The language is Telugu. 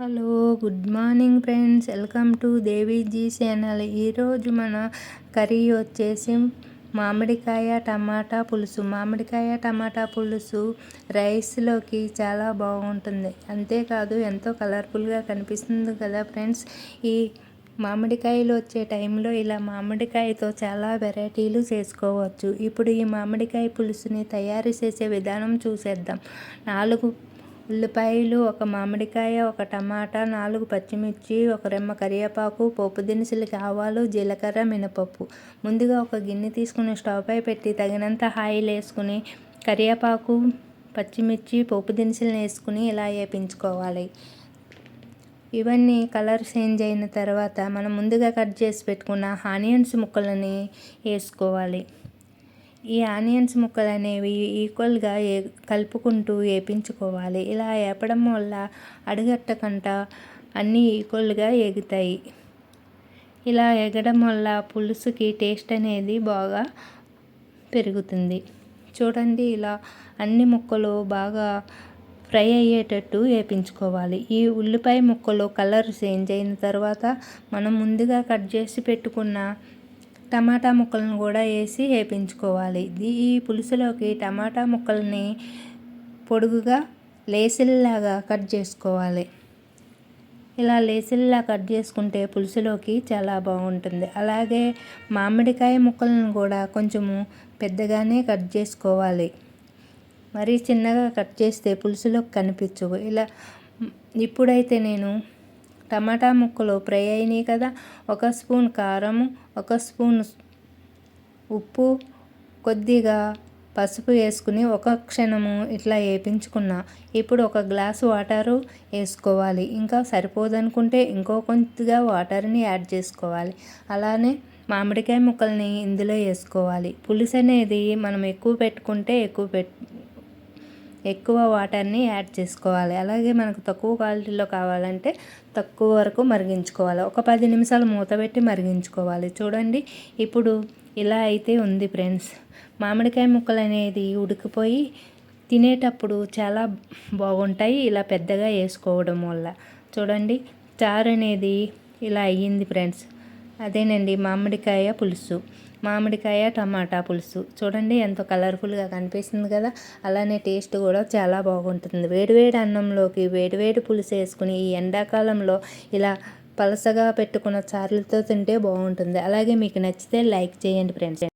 Hello good morning friends. Welcome to Deviji channel. ఈరోజు మన కర్రీ వచ్చేసి మామిడికాయ టమాటా పులుసు. మామిడికాయ టమాటా పులుసు రైస్లోకి చాలా బాగుంటుంది. అంతేకాదు ఎంతో కలర్ఫుల్గా కనిపిస్తుంది కదా ఫ్రెండ్స్. ఈ మామిడికాయలు వచ్చే టైంలో ఇలా మామిడికాయతో చాలా వెరైటీలు చేసుకోవచ్చు. ఇప్పుడు ఈ మామిడికాయ పులుసుని తయారు చేసే విధానం చూసేద్దాం. నాలుగు ఉల్లిపాయలు ఒక మామిడికాయ ఒక టమాటా నాలుగు పచ్చిమిర్చి ఒక రెమ్మ కరివేపాకు పోపు దినుసులకి ఆవాలు జీలకర్ర మినపప్పు. ముందుగా ఒక గిన్నె తీసుకుని స్టవ్ పై పెట్టి తగినంత ఆయిల్ వేసుకుని కరివేపాకు పచ్చిమిర్చి పోపు దినుసులను వేసుకుని ఇలా వేపించుకోవాలి. ఇవన్నీ కలర్ చేంజ్ అయిన తర్వాత మనం ముందుగా కట్ చేసి పెట్టుకున్న ఆనియన్స్ ముక్కలని వేసుకోవాలి. ఈ ఆనియన్స్ ముక్కలు అనేవి ఈక్వల్గా ఏ కలుపుకుంటూ వేపించుకోవాలి ఇలా వేపడం వల్ల అడుగట్టకుండా అన్నీ ఈక్వల్గా ఎగుతాయి ఇలా ఎగడం వల్ల పులుసుకి టేస్ట్ అనేది బాగా పెరుగుతుంది. చూడండి ఇలా అన్ని ముక్కలు బాగా ఫ్రై అయ్యేటట్టు వేపించుకోవాలి ఈ ఉల్లిపాయ ముక్కలు కలర్ చేంజ్ అయిన తర్వాత మనం ముందుగా కట్ చేసి పెట్టుకున్న టమాటా ముక్కలను కూడా వేసి వేపించుకోవాలి. ఈ పులుసులోకి టమాటా ముక్కల్ని పొడుగుగా లేసిల్లాగా కట్ చేసుకోవాలి. ఇలా లేసిల్లా కట్ చేసుకుంటే పులుసులోకి చాలా బాగుంటుంది. అలాగే మామిడికాయ ముక్కలను కూడా కొంచెము పెద్దగానే కట్ చేసుకోవాలి. మరీ చిన్నగా కట్ చేస్తే పులుసులోకి కనిపించవు. ఇలా ఇప్పుడైతే నేను టమాటా ముక్కలు ఫ్రై అయినాయి కదా. ఒక స్పూన్ కారము ఒక స్పూన్ ఉప్పు కొద్దిగా పసుపు వేసుకుని ఒక క్షణము ఇట్లా వేపించుకున్న. ఇప్పుడు ఒక గ్లాసు వాటరు వేసుకోవాలి. ఇంకా సరిపోదనుకుంటే ఇంకో కొద్దిగా వాటర్ని యాడ్ చేసుకోవాలి. అలానే మామిడికాయ ముక్కల్ని ఇందులో వేసుకోవాలి. పులుసు అనేది మనం ఎక్కువ పెట్టుకుంటే ఎక్కువ పెట్ ఎక్కువ వాటర్ని యాడ్ చేసుకోవాలి. అలాగే మనకు తక్కువ క్వాలిటీలో కావాలంటే తక్కువ వరకు మరిగించుకోవాలి. ఒక పది నిమిషాలు మూత పెట్టి మరిగించుకోవాలి. చూడండి ఇప్పుడు ఇలా అయితే ఉంది ఫ్రెండ్స్. మామిడికాయ ముక్కలు అనేది ఉడికిపోయి తినేటప్పుడు చాలా బాగుంటాయి. ఇలా పెద్దగా వేసుకోవడం వల్ల. చూడండి చారు అనేది ఇలా అయ్యింది ఫ్రెండ్స్. అదేనండి మామిడికాయ పులుసు. మామిడికాయ టమాటా పులుసు. చూడండి ఎంతో కలర్ఫుల్గా కనిపిస్తుంది కదా? అలానే టేస్ట్ కూడా చాలా బాగుంటుంది. వేడివేడి అన్నంలోకి వేడివేడి పులుసు వేసుకుని ఈ ఎండాకాలంలో ఇలా పలసగా పెట్టుకున్న చారులతో తింటే బాగుంటుంది. అలాగే మీకు నచ్చితే లైక్ చేయండి ఫ్రెండ్స్.